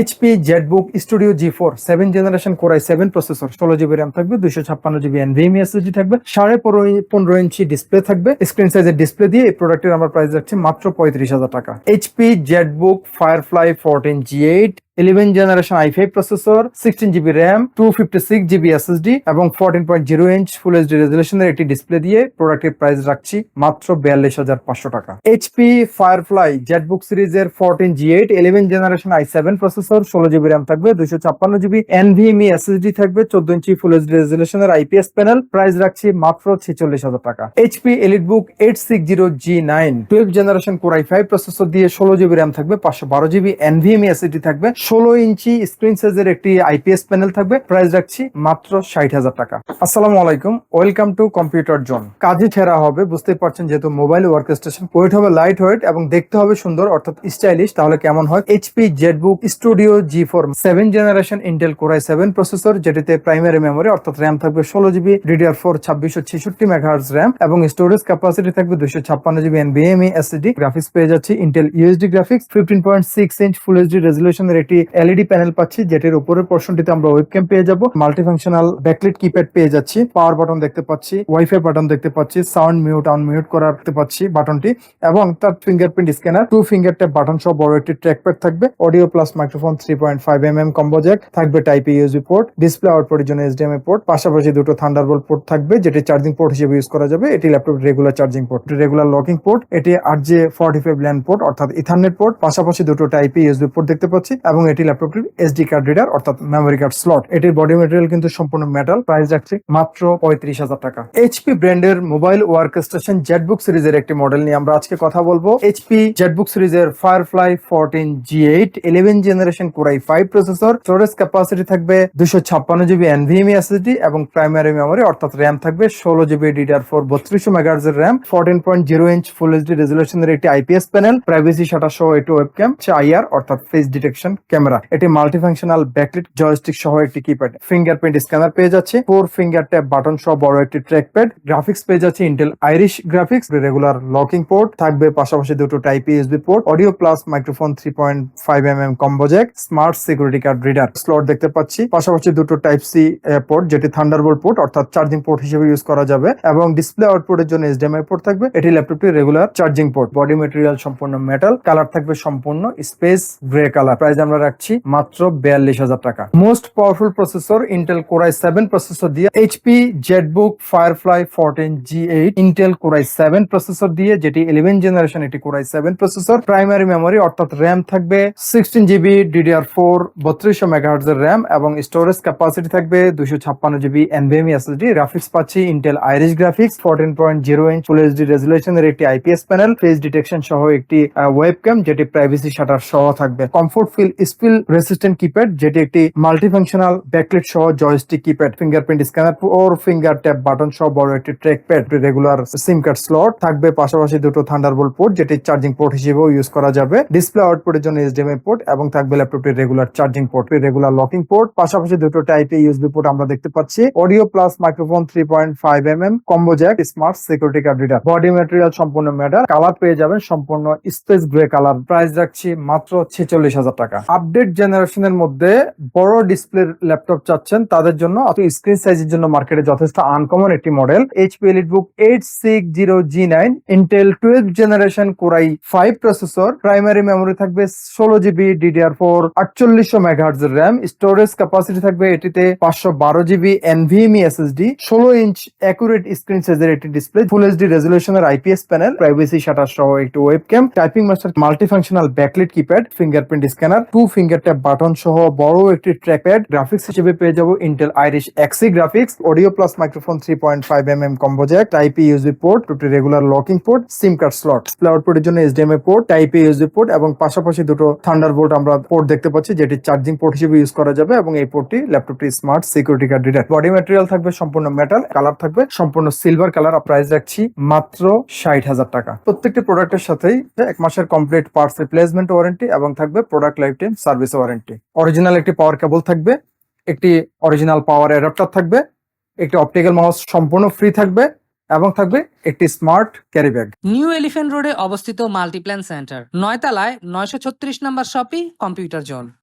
HP ZBook Studio G four seven generation core i seven processor ষোলো GB RAM থাকবে, দুইশো ছাপ্পান্ন GB NVM SSD থাকবে, সাড়ে পনেরো ইঞ্চি ডিসপ্লে থাকবে স্ক্রিন সাইজের ডিসপ্লে দিয়ে এই প্রোডাক্টের আমার প্রাইস যাচ্ছে মাত্র পঁয়ত্রিশ হাজার টাকা। HP ZBook Firefly fourteen G eight eleven generation i five processor sixteen GB RAM two fifty six GB এবং fourteen point zero inch full HD রেজলিউশনের একটি ডিসপ্লে দিয়ে প্রোডাক্টের প্রাইস রাখছি মাত্র বিয়াল্লিশ হাজার পাঁচশো টাকা। এইচপি ফায়ারফ্লাই জেটবুক সিরিজের fourteen G eight eleven generation i seven processor ষোলো জিবি র্যাম থাকবে, দুইশো ছাপ্পান্ন জিবি এনভিএমই এসএসডি থাকবে, চোদ্দ ইঞ্চি ফুল এইচডি রেজলিউশনের আইপিএস প্যানেল প্রাইস রাখছি মাত্র ছেচল্লিশ হাজার টাকা। HP EliteBook eight six zero G nine twelve generation core i five processor দিয়ে ষোলো জিবি র্যাম থাকবে, পাঁচশো বারো জিবি এনভিএমই এসএসডি থাকবে ষোলো ইঞ্চি স্ক্রিন সাইজের একটি আইপিএস প্যানেল থাকবে। প্রাইস রাখছি মাত্র ষাট হাজার টাকা। আসসালামু আলাইকুম। ওয়েলকাম টু কম্পিউটার জোন কাজে ছেড়া হবে, বুঝতেই পারছেন যেহেতু মোবাইল ওয়ার্ক স্টেশন ওয়েট হবে লাইট ওয়েট এবং দেখতে হবে সুন্দর, অর্থাৎ স্টাইলিশ তাহলে কেমন হয়? HP ZBook Studio G four seven generation Intel core i seven processor যেটিতে প্রাইমারি মেমোরি অর্থাৎ র্যাম থাকবে ষোলো জিবি ডিডিআর ফোর ছাব্বিশশো ছেষট্টি মেগাহার্স র্যাম এবং স্টোরেজ ক্যাপাসিটি থাকবে দুশো ছাপ্পান্ন জিবি এনবিএমই এসএসডি গ্রাফিক্স পেয়ে যাচ্ছি Intel UHD graphics fifteen point six inch full HD রেজলিউশনের একটি এলইডি প্যানেল পাচ্ছি, যেটির উপরের পোর্শনটিতে আমরা ওয়েবক্যাম পেয়ে যাব। মাল্টি ফাংশনাল ব্যাকলিট কিপ্যাড পেয়ে যাচ্ছি পাওয়ার বাটন দেখতে পাচ্ছি ওয়াইফাই বাটন দেখতে পাচ্ছি সাউন্ড মিউট অন মিউট করা দেখতে পাচ্ছি বাটনটি এবং তার fingerprint scanner two finger tap button সহ বড় একটি ট্র্যাকপ্যাড থাকবে audio plus microphone three point five M M combo jack থাকবে টাইপ ইউএসবি পোর্ট ডিসপ্লে আউটপুটের জন্য এইচডিএমআই পোর্ট পাশাপাশি দুটো থান্ডারবোল্ট পোর্ট থাকবে, যেটি চার্জিং পোর্ট হিসেবে ইউজ করা যাবে, এটি laptop regular charging port regular locking port এটি R J forty five LAN port অর্থাৎ ইথারনেট পোর্ট পাশাপাশি দুটো টাইপ ইউএসবি পোর্ট দেখতে পাচ্ছি, এবং এটি ল্যাপটপটির এসডি কার্ড রিডার অর্থাৎ মেমোরি কার্ড স্লট এটির বডি মেটেরিয়াল কিন্তু সম্পূর্ণ মেটাল প্রাইস রাখছি মাত্র পঁয়ত্রিশ হাজার টাকা। এইচপি ব্র্যান্ডের মোবাইল ওয়ার্ক স্টেশন জেটবুক সিরিজের একটি মডেল নিয়ে আমরা আজকে কথা বলব। এইচপি জেটবুক সিরিজের Firefly fourteen G eight eleven generation core i five processor storage capacity থাকবে দুশো ছাপ্পান্ন জিবি এনভিএমই এসএসডি এবং প্রাইমারি মেমোরি অর্থাৎ র্যাম থাকবে ষোলো জিবি ডিডিআর ফোর বত্রিশশো megahertz RAM fourteen point zero inch full HD রেজলিউশনের একটি আইপিএস প্যানেল প্রাইভেসি শাটার সহ একটি ওয়েবক্যাম আইআর অর্থাৎ ফেস ডিটেকশন ক্যামেরা। এটি মাল্টিফাংশনাল ব্যাকলিট জয়স্টিক সহ একটি কিপ্যাড ফিঙ্গারপ্রিন্ট স্ক্যানার পেয়ে যাচ্ছে। ফোর ফিঙ্গার ট্যাপ বাটন সহ বড় একটি ট্র্যাক প্যাড গ্রাফিক্স পেয়ে যাচ্ছে Intel Iris graphics regular locking port থাকবে, পাশাপাশি দুটো type USB port audio plus microphone three point five M M combo jack smart security card reader slot দেখতে পাচ্ছি। পাশাপাশি দুটো টাইপ সি পোর্ট যেটি থান্ডারবোল্ট পোর্ট অর্থাৎ চার্জিং পোর্ট হিসেবে ইউজ করা যাবে। এবং ডিসপ্লে আউটপুটের জন্য এইচডিএমআই পোর্ট থাকবে। এটি ল্যাপটপটি regular charging port body material সম্পূর্ণ মেটাল কালার থাকবে সম্পূর্ণ স্পেস গ্রে কালার প্রাইস আমরা রাখছি মাত্র বিয়াল্লিশ হাজার টাকা। Most powerful processor Intel core i seven processor দিয়ে HP ZBook Firefly fourteen G eight Intel core i seven processor দিয়ে, যেটি ইলেভেন জেনারেশন এটি core i seven processor primary memory অর্থাৎ র্যাম থাকবে সিক্সটিন জিবি ডিডিআর ফোর বত্রিশশো megahertz এর RAM এবং storage capacity থাকবে দুশো ছাপ্পান্ন জিবি এনভিএমই এসএসডি গ্রাফিক্স পাচ্ছি Intel Iris graphics fourteen point zero inch full HD রেজুলেশনের একটি আইপিএস প্যানেল ফেস ডিটেকশন সহ একটি ওয়েবক্যাম যেটি প্রাইভেসি শাটার সহ থাকবে। Comfort feel spill resistant keypad, যেটি একটি মাল্টিফাংশনাল ব্যাকলিট সহ joystick keypad fingerprint scanner four finger tap button সহ বড় একটি trackpad regular SIM card slot থাকবে পাশাপাশি দুটো থান্ডারবোল্ট পোর্ট যেটি চার্জিং পোর্ট হিসেবেও ইউজ করা যাবে। ডিসপ্লে আউটপুটের জন্য এইচডিএমআই পোর্ট এবং থাকবে ল্যাপটপটির regular charging port regular locking port পাশাপাশি দুটো টাইপ টাইপে ইউএসবি পোর্ট আমরা দেখতে পাচ্ছি। Audio plus microphone three point five M M combo jack smart security card reader body material সম্পূর্ণ ম্যাটার কালার পেয়ে যাবেন সম্পূর্ণ স্পেস গ্রে কালার প্রাইস রাখছি মাত্র ছেচল্লিশ হাজার টাকা। আপডেট জেনারেশনের মধ্যে বড় ডিসপ্লে ল্যাপটপ চাচ্ছেন, তাদের জন্য স্ক্রিন সাইজের জন্য মার্কেটে যথেষ্ট আনকমন একটি model. HP Elite Book eight six zero G nine Intel twelve generation core i five processor primary memory থাকবে ষোলো জিবি ডিডিআর ফোর আটচল্লিশশো মেগাহার্জ র্যাম স্টোরেজ ক্যাপাসিটি থাকবে এটিতে পাঁচশো বারো জিবি এনভিএমই এসএসডি ষোলো ইঞ্চ অ্যাকুরেট স্ক্রিন সাইজের একটি ডিসপ্লে ফুল এইচডি রেজলিউশনের আইপিএস প্যানেল প্রাইভেসি শাটার সহ একটি webcam typing master multifunctional backlit keypad fingerprint scanner two finger tap button সহ বড় একটি ট্র্যাকপ্যাড গ্রাফিক্স হিসেবে পেয়ে যাব Intel Iris Xe graphics audio plus microphone three point five M M combo jack type USB port দুটি regular locking port SIM card slot আউটপুটের জন্য HDMI port type USB port এবং পাশাপাশি দুটো থান্ডার বোর্ড আমরা পোর্ট দেখতে পাচ্ছি, যেটি চার্জিং পোর্ট হিসেবে ইউজ করা যাবে এবং এই পোর্টটি ল্যাপটপটি smart security card reader body material থাকবে সম্পূর্ণ মেটাল কালার থাকবে সম্পূর্ণ সিলভার কালার প্রাইস রাখছি মাত্র ষাট হাজার টাকা। প্রত্যেকটি প্রোডাক্টের সাথেই এক মাসের কমপ্লিট পার্টস রিপ্লেসমেন্ট ওয়ারেন্টি এবং থাকবে product lifetime service warranty. Original একটি পাওয়ার কেবল থাকবে, একটি অরিজিনাল পাওয়ার অ্যাডাপ্টার থাকবে, একটি অপটিক্যাল মাউস সম্পূর্ণ ফ্রি থাকবে এবং থাকবে একটি smart carry bag New Elephant রোডে অবস্থিত মাল্টিপ্ল্যান সেন্টার নয়তলায় নয়শো ছত্রিশ নম্বর শপি কম্পিউটার জোন